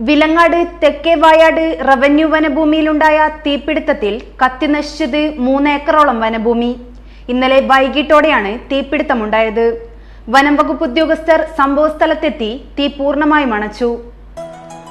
വിലങ്ങാട് തെക്കേ വായാട് റവന്യൂ വനഭൂമിയിലുണ്ടായ തീപിടുത്തത്തിൽ കത്തിനശിച്ചത് മൂന്നേക്കറോളം വനഭൂമി. ഇന്നലെ വൈകിട്ടോടെയാണ് തീപിടുത്തമുണ്ടായത്. വനം വകുപ്പ് ഉദ്യോഗസ്ഥർ സംഭവസ്ഥലത്തെത്തി തീ പൂർണമായും അണച്ചു.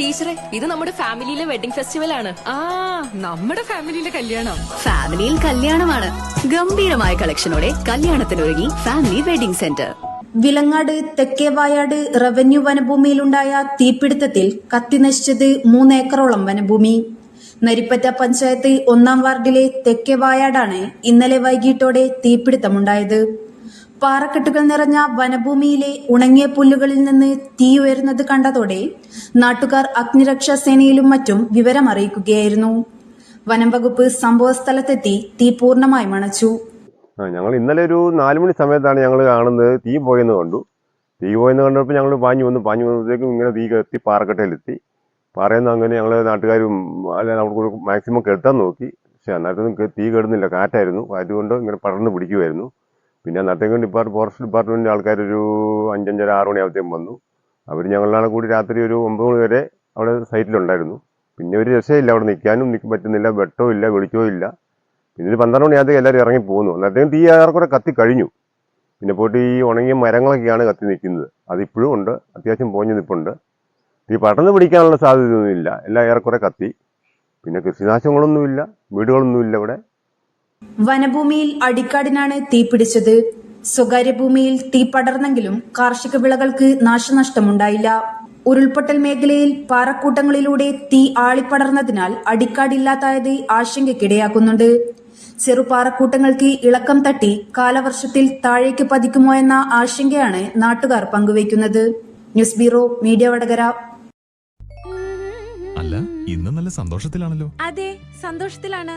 ടീച്ചറെ ഇത് നമ്മുടെ ഫാമിലിയിലെ വെഡിങ് ഫെസ്റ്റിവൽ ആണ് ആ നമ്മുടെ ഫാമിലിയിലെ കല്യാണം. ഫാമിലിയിൽ കല്യാണമാണ്. ഗംഭീരമായ കളക്ഷനോടെ കല്യാണത്തിനൊരുങ്ങി ഫാമിലി വെഡിംഗ് സെന്റർ. വിലങ്ങാട് തെക്കേ വായാട് റവന്യൂ വനഭൂമിയിലുണ്ടായ തീപിടുത്തത്തിൽ കത്തിനശിച്ചത് മൂന്നേക്കറോളം വനഭൂമി. നരിപ്പറ്റ പഞ്ചായത്ത് ഒന്നാം വാർഡിലെ തെക്കേ വായാടാണ് ഇന്നലെ വൈകിട്ടോടെ തീപിടുത്തമുണ്ടായത്. പാറക്കെട്ടുകൾ നിറഞ്ഞ വനഭൂമിയിലെ ഉണങ്ങിയ പുല്ലുകളിൽ നിന്ന് തീ ഉയരുന്നത് കണ്ടതോടെ നാട്ടുകാർ അഗ്നിരക്ഷാ സേനയിലും മറ്റും വിവരമറിയിക്കുകയായിരുന്നു. വനം വകുപ്പ് സംഭവസ്ഥലത്തെത്തി തീ പൂർണമായും അണച്ചു. ഞങ്ങൾ ഇന്നലെ ഒരു നാല് മണി സമയത്താണ് ഞങ്ങൾ കാണുന്നത്. തീ പോയെന്ന് കണ്ടു. തീ പോയെന്ന് കണ്ടപ്പോൾ ഞങ്ങൾ പാഞ്ഞു വന്നു. പാഞ്ഞു വന്നപ്പോഴത്തേക്കും ഇങ്ങനെ തീ കത്തി പാറക്കെട്ടയിലെത്തി പാറയിൽ നിന്ന് അങ്ങനെ ഞങ്ങൾ നാട്ടുകാരും അല്ല നമുക്ക് മാക്സിമം കെടുത്താൻ നോക്കി. പക്ഷെ അന്നേരത്തൊന്നും തീ കെടുന്നില്ല. കാറ്റായിരുന്നു. കാറ്റ് കൊണ്ട് ഇങ്ങനെ പടർന്ന് പിടിക്കുമായിരുന്നു പിന്നെ അന്നത്തേക്കും ഡിപ്പാർട്ട് ഫോറസ്റ്റ് ഡിപ്പാർട്ട്മെന്റിന്റെ ആൾക്കാരൊരു അഞ്ചഞ്ചര ആറ് മണിയാവത്തേക്കും വന്നു. അവർ ഞങ്ങളാണ് കൂടി രാത്രി ഒരു ഒമ്പത് മണി വരെ അവിടെ സൈറ്റിലുണ്ടായിരുന്നു. പിന്നെ ഒരു രക്ഷയില്ല. അവിടെ നിൽക്കാനും നിൽക്കാൻ പറ്റുന്നില്ല. വെട്ടവും ഇല്ല. വെളിച്ചവും ഇല്ല. പിന്നെ ഒരു പന്ത്രണ്ട് മണിയാകുമ്പോൾ എല്ലാവരും ഇറങ്ങി പോകുന്നു അന്നേരത്തേക്കും തീ ഏറെക്കുറെ കത്തി കഴിഞ്ഞു. പിന്നെ പോയിട്ട് ഈ ഉണങ്ങിയ മരങ്ങളൊക്കെയാണ് കത്തി നിൽക്കുന്നത്. അതിപ്പോഴും ഉണ്ട്. അത്യാവശ്യം പോഞ്ഞു നിൽപ്പുണ്ട്. തീ പടർന്ന് പിടിക്കാനുള്ള സാധ്യതയൊന്നുമില്ല. എല്ലാം ഏറെക്കുറെ കത്തി. പിന്നെ കൃഷിനാശങ്ങളൊന്നുമില്ല. വീടുകളൊന്നുമില്ല ഇവിടെ. വനഭൂമിയിൽ അടിക്കാടിനാണ് തീ പിടിച്ചത്. സ്വകാര്യ ഭൂമിയിൽ തീ പടർന്നെങ്കിലും കാർഷിക വിളകൾക്ക് നാശനഷ്ടമുണ്ടായില്ല. ഉരുൾപൊട്ടൽ മേഖലയിൽ പാറക്കൂട്ടങ്ങളിലൂടെ തീ ആളിപ്പടർന്നതിനാൽ അടിക്കാടില്ലാതായത് ആശങ്കയ്ക്കിടയാക്കുന്നുണ്ട്. ചെറുപാറക്കൂട്ടങ്ങൾക്ക് ഇളക്കം തട്ടി കാലവർഷത്തിൽ താഴേക്ക് പതിക്കുമോ എന്ന ആശങ്കയാണ് നാട്ടുകാർ പങ്കുവയ്ക്കുന്നത്. News bureau media Vadakara. അല്ല ഇന്ന് നല്ല സന്തോഷത്തിലാണല്ലോ. അതെ സന്തോഷത്തിലാണ്.